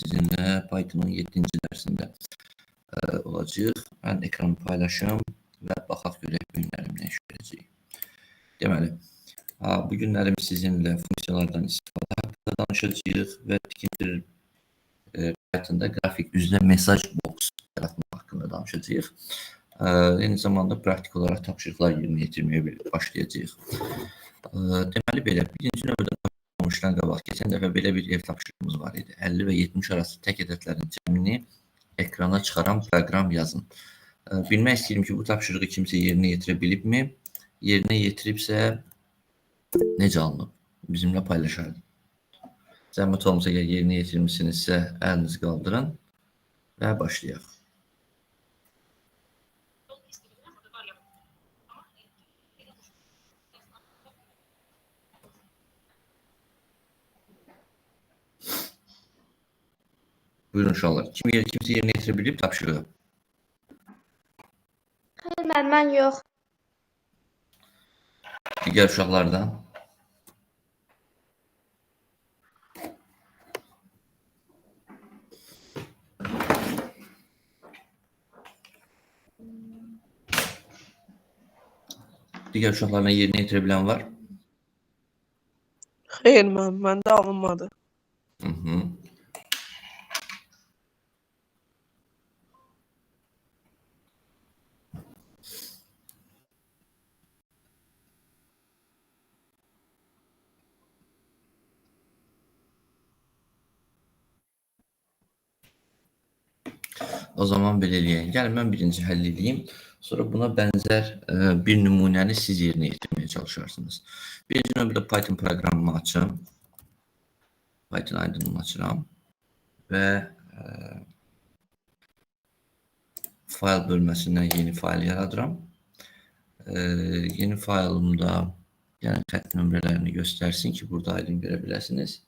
sizinle Python'ın 7-ci dərsində ə, olacağıq. Mən ekranı paylaşım və baxaq görək bu günlərim nə iş görəcək. Deməli, ha, bu günlərim sizinlə funksiyalardan istifadə haqqında danışacağıq və tikinti e, Python'da qrafik üzrə mesaj box yaratmaq haqqında danışacağıq. Ə, eyni zamanda praktik olaraq tapşırıqlar yerinə yetirməyə başlayacağıq. Ə, Deməli belə, birinci növbədə başlamışdan qabaq keçən dəfə belə bir ev tapşırığımız var idi. 50 və 70 arası tək ədədlərin cəmini ekrana çıxaran proqram yazın. Ə, Bilmək istəyirəm ki, bu tapşırığı kimsə yerinə yetirə bilibmi? Yerinə yetiribsə necə alınıb? Bizimlə paylaşardı. Zəhmət olmasa əgər yerinə yetirmisinizsə əlinizi qaldırın və başlayaq. Buyurun uşaqlar. Kim yer kimsə yerinə yetirə bilib tapşırığı? Hayır ben, ben yok. Digər uşaqlardan? Digər uşaqlarla yerinə yetirə bilən var? Xeyr, mən məndə alınmadı. O zaman eləyək. Gəlin mən birinci həll edeyim. Sonra buna bənzər ə, bir nümunəni siz yerinə yetirməyə çalışarsınız. Birinci növbədə Python proqramımı açım. Python aydınımı açıram və ə, fayl bölməsindən yeni fayl yaradıram. Ə, yeni faylımda yəni xətt nömrələrini göstərsin ki, burada aydın görə biləsiniz.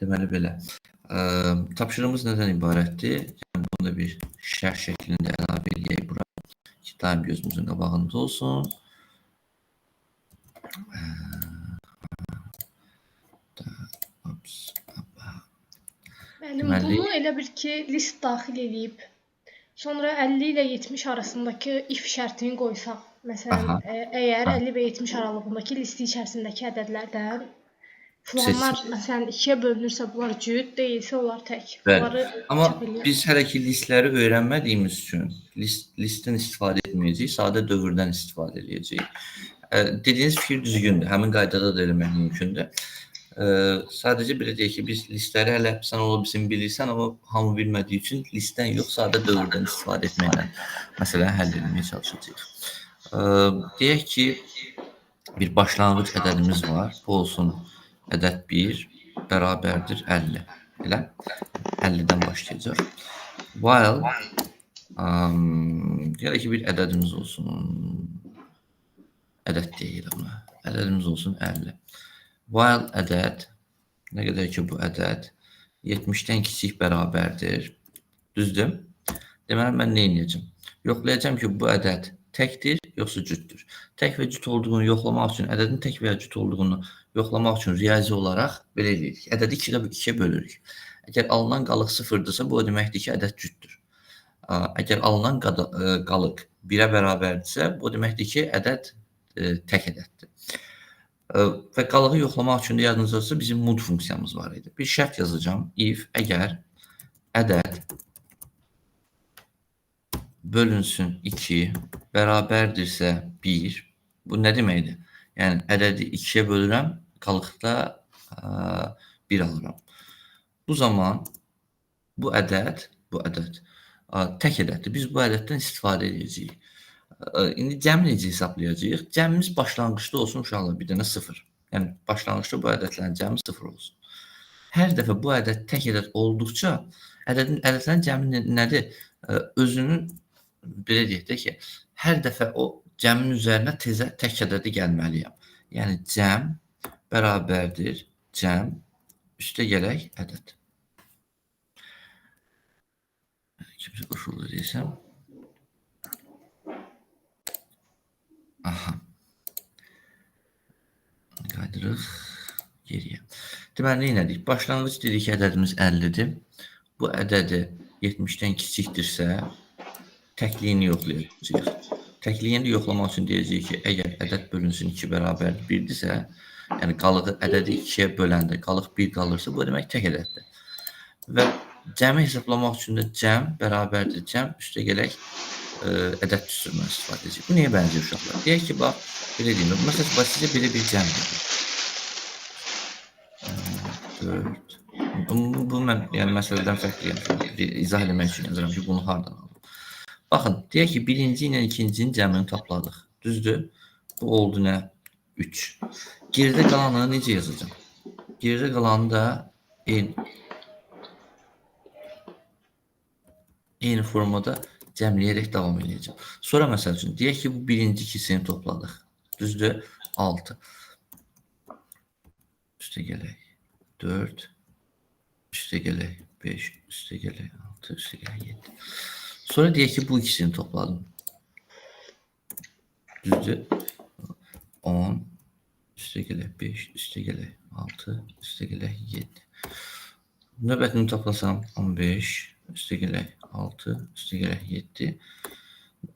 Deməli belə. Ə, tapşırığımız nədən ibarətdir? Yəni bunu da bir şərh şəklində əlavə edək bura. Ki, daim gözümüzün qabağında olsun. Müəllim, Deməli- bunu elə bir ki, list daxil edib, sonra 50 ilə 70 arasındakı if şərtini qoysaq, məsələn, Aha. ə, əgər Ha. 50 və 70 aralığındakı listi içərisindəki ədədlərdən filanlar Seçsin. məsələn 2-yə bölünürsə, bunlar cüt, deyilsə onlar tək. Bəli. Bunları Amma biz hələ ki listləri öyrənmədiyimiz üçün list, listdən istifadə etməyəcəyik, sadə dövrdən istifadə edəcəyik. Ə, Dediyiniz fikir düzgündür. Həmin qaydada da eləmək mümkündür. Ə, Sadəcə belə deyək ki, biz listləri hələ sən ola bilsin bilirsən, amma hamı bilmədiyi üçün listdən yox, sadə dövrdən istifadə etməklə məsələni həll etməyə çalışacağıq. Ə, Deyək ki, bir başlanğıc ədədimiz var. Bu olsun ədəd 1 bərabərdir 50. Elə 50-dən başlayacaq. While um, gələ ki bir ədədimiz olsun. Ədəd deyil ona. Ədədimiz olsun 50. While ədəd nə qədər ki bu ədəd 70-dən kiçik bərabərdir. Düzdür? Deməli mən nə edəcəm? Yoxlayacağam ki bu ədəd təkdir yoxsa cütdür. Tək və cüt olduğunu yoxlamaq üçün ədədin tək və ya cüt olduğunu üçün riyazi olaraq belə edirik. Ədədi 2-də 2-yə bölürük. Əgər alınan qalıq 0-dırsa, bu o deməkdir ki, ədəd cütdür. Əgər alınan ə, qalıq 1-ə bərabərdirsə, bu o deməkdir ki, ədəd ə, tək ədəddir. Ə, Və qalığı yoxlamaq üçün də yadınızdadırsa bizim mud funksiyamız var idi. Bir şərt yazacağam. If əgər ədəd bölünsün 2 bərabərdirsə 1. Bu nə deməkdir? Yəni ədədi 2-yə bölürəm, qalıqda ə, 1 alıram. Bu zaman bu ədəd, bu ədəd ə, tək ədəddir. Biz bu ədəddən istifadə edəcəyik. Ə, İndi cəmi necə hesablayacağıq? Cəmimiz başlanğıcda olsun uşaqlar bir dənə 0. Yəni başlanğıcda bu ədədlərin cəmi 0 olsun. Hər dəfə bu ədəd tək ədəd olduqca ədədin ədədlərin cəmi nə- nədir? Ə, Özünün belə deyək də ki, hər dəfə o cəmin üzərinə tezə tək ədədi gəlməliyəm. Yəni cəm bərabərdir cəm üstə gələk ədəd. Kimsə qoşuldu desəm. Aha. Qayıdırıq geriyə. Deməli, nə etdik? Başlanğıc dedik ki, ədədimiz 50-dir. Bu ədədi 70-dən kiçikdirsə, təkliyini yoxlayacağıq. Təkliyini yoxlamaq üçün deyəcəyik ki, əgər ədəd bölünsün 2 bərabər 1-dirsə, yəni qalığı ədədi 2-yə böləndə qalıq 1 qalırsa, bu demək tək ədəddir. Və cəmi hesablamaq üçün də cəm bərabərdir cəm üstə gələk ə, ədəd düsturundan istifadə edəcəyik. Bu nəyə bənzəyir uşaqlar? Deyək ki, bax, belə deyim. Məsələn, bax sizə belə bir cəm verir. 4 bu, bu mən yəni məsələdən fərqliyəm. İzah eləmək üçün yazıram ki, bunu hardan aldım. Baxın, deyək ki, birinci ilə ikincinin cəmini topladıq. Düzdür? Bu oldu nə? 3. Geridə qalanı necə yazacağam? Geridə qalanı da eyni eyni formada cəmləyərək davam edəcəm. Sonra məsəl üçün deyək ki, bu birinci ikisini topladıq. Düzdür? 6. Üstə gələk. 4 üstə gələk 5 üstə gələk 6 üstə gələk 7. Sonra deyək ki, bu ikisini topladım. Düzdür? 10 üstə gələk 5 üstə gələk 6 üstə gələk 7. Növbətini toplasam 15 üstə gələk 6 üstə gələk 7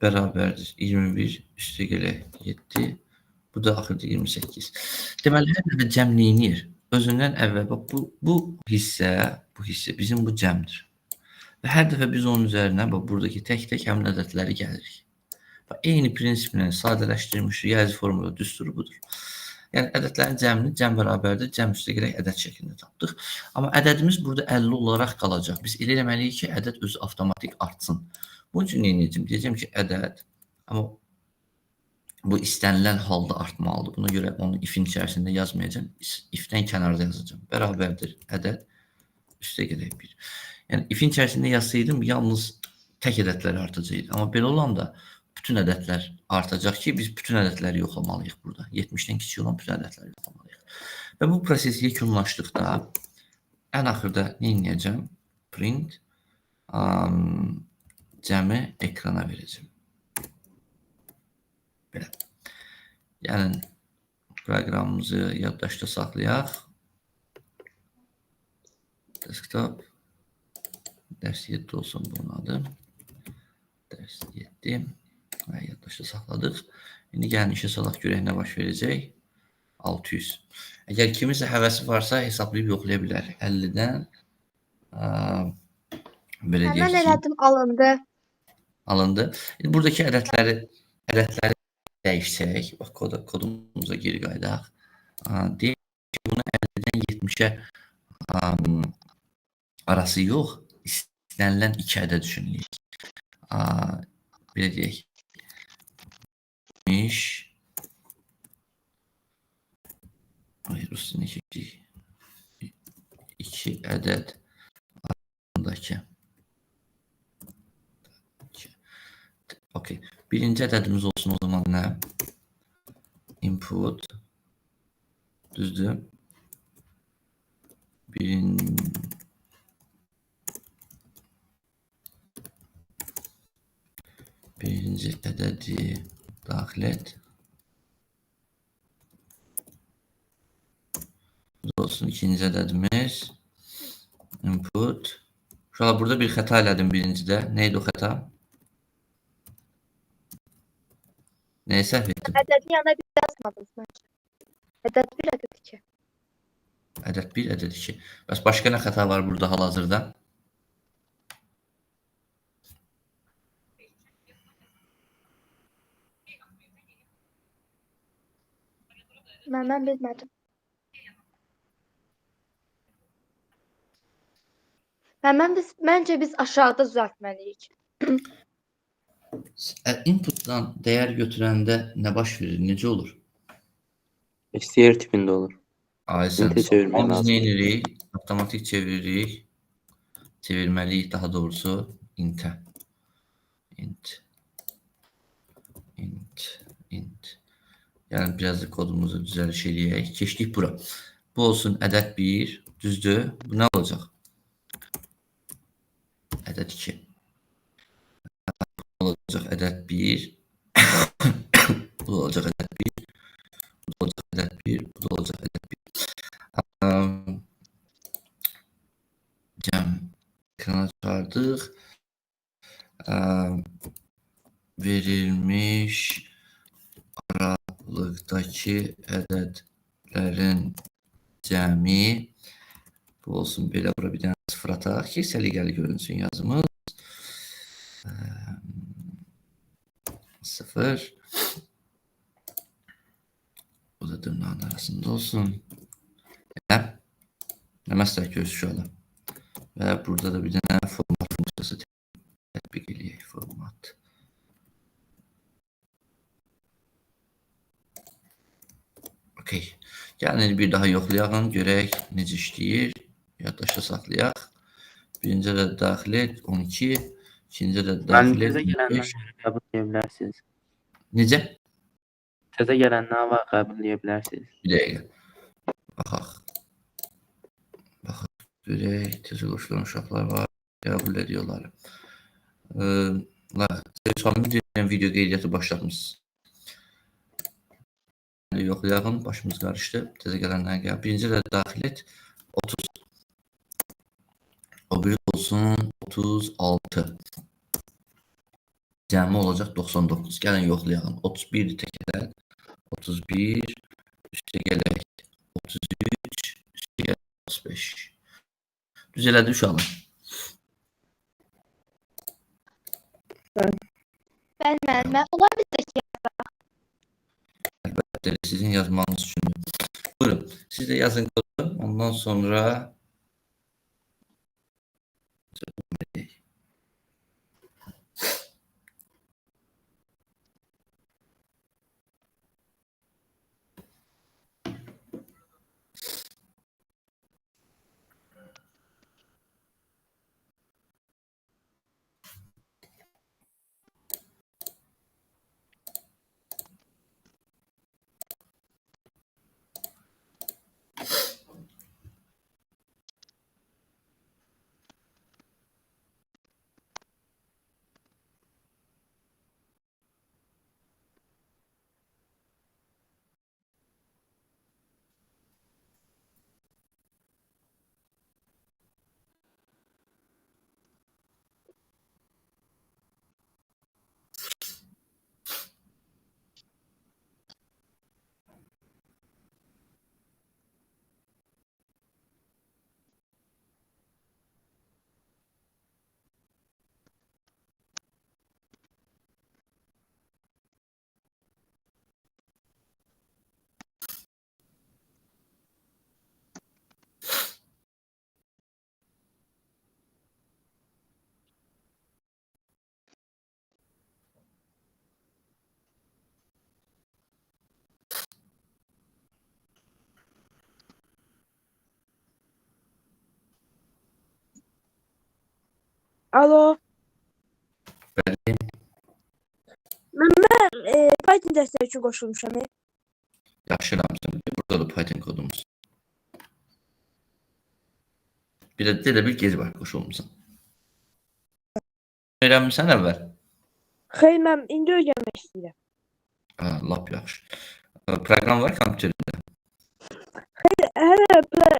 bərabərdir 21 üstə gələk 7 bu da axırda 28. Deməli hər dəfə cəmləyinir. Özündən əvvəl bax bu bu hissə, bu hissə bizim bu cəmdir. Və hər dəfə biz onun üzərinə bax buradakı tək-tək həmin ədədləri gəlirik. Bax eyni prinsiplə sadələşdirilmiş riyazi formula düsturu budur. Yəni ədədlərin cəmini cəm bərabərdir, cəm üstə gələk ədəd şəklində tapdıq. Amma ədədimiz burada 50 olaraq qalacaq. Biz elə eləməliyik ki, ədəd özü avtomatik artsın. Bunun üçün nə edəcəm? Deyəcəm ki, ədəd amma bu istənilən halda artmalıdır. Buna görə onu ifin içərisində yazmayacağam. İfdən kənarda yazacağam. Bərabərdir ədəd gələk 1. Yəni ifin içərisində yazsaydım yalnız tək ədədlər artacaqdı. Amma belə olanda bütün ədədlər artacaq ki, biz bütün ədədləri yoxlamalıyıq burada. 70-dən kiçik olan bütün ədədləri yoxlamalıyıq. Və bu proses yekunlaşdıqda ən axırda nə edəcəm? Print um, cəmi ekrana verəcəm. Belə. Yəni proqramımızı yaddaşda saxlayaq. Desktop dərs 7 olsun bunun adı. Dərs 7 və yaddaşda saxladıq. İndi gəlin işə salaq görək nə baş verəcək. 600. Əgər kimisə həvəsi varsa hesablayıb yoxlaya bilər. 50-dən ə, belə deyək ki, elədim alındı. alındı. İndi buradakı ədədləri ədədləri dəyişsək, bax koda kodumuza geri qayıdaq. Deyək ki, bunu 50-dən 70-ə am, arası yox, istənilən iki ədəd düşünülür. A, Belə deyək. 70 Hayır, üstüne iki, iki ədəd arasındakı iki. Okey. Birinci ədədimiz olsun o zaman nə? Input düzdür. Birin birinci ədədi daxil et. Olsun ikinci ədədimiz. Input. Uşaqlar burada bir xəta elədim birincidə. Neydi o xəta? Nəyi səhv etdim? Ədədin yanına bir yazmadınız məncə. Ədəd 1, ədəd 2. Ədəd 1, ədəd 2. Bəs başqa nə xəta var burada hal-hazırda? Mən, mən bilmədim. Mən, mən biz, məncə biz aşağıda düzəltməliyik. Ə, Inputdan dəyər götürəndə nə baş verir? Necə olur? STR tipində olur. Amma biz edirik? Avtomatik çeviririk. Çevirməliyik daha doğrusu int-ə. Int. Yəni biraz da kodumuzu düzəliş eləyək. Keçdik bura. Bu olsun ədəd 1, düzdür? Bu nə olacaq? Ədəd 2. Bu olacaq ədəd 1. bu olacaq ədəd 1. Bu da olacaq ədəd 1. Bu da olacaq ədəd tapdıq. Ə, verilmiş aralıqdakı ədədlərin cəmi bu olsun belə bura bir dənə sıfır ataq ki, səliqəli görünsün yazımız. Sıfır. Bu da dırnağın arasında olsun. Belə. Nə məsləhət görürsünüz uşaqlar? Və burada da bir dənə format funksiyası tətbiq eləyək. Format. Okey. Gəlin bir daha yoxlayaq, görək necə işləyir. Yaddaşda saxlayaq. Birinci də daxil et 12, ikinci də daxil et təzə 15. gələnlər qəbul bilərsiniz. Necə? Təzə gələnlər var qəbul edə bilərsiniz. Bir dəqiqə. Baxaq. Baxaq. Görək, tezə qoşulan uşaqlar var. Qəbul ediyorlar. Ee, la, Sevşanın deyilən video qeydiyyatı başlatmışsınız. Yoxlayalım, başımız qarışdı. Tezə gələnlər gəl. Birinci də daxil et. 30. O biri olsun 36. Cəmi olacaq 99. Gəlin yoxlayalım. 31 təkrar. 31 üstə gələk 33 üstə gələk 35. Düz elədi uşaqlar. Ben müəllimə olar bizdəki sizin yazmanız üçün. Buyurun, siz də yazın kodu. Ondan sonra Alo. bəli, Mən e, Python dəstəyi üçün qoşulmuşam. e. yaxşı Ramazan. Burada da Python kodumuz. Bir də də bir gec var qoşulmusan. Öyrənmisən əvvəl? Xeyr, mən indi öyrənmək istəyirəm. Ha, lap yaxşı. Proqram var kompüterində. Hələ kompüter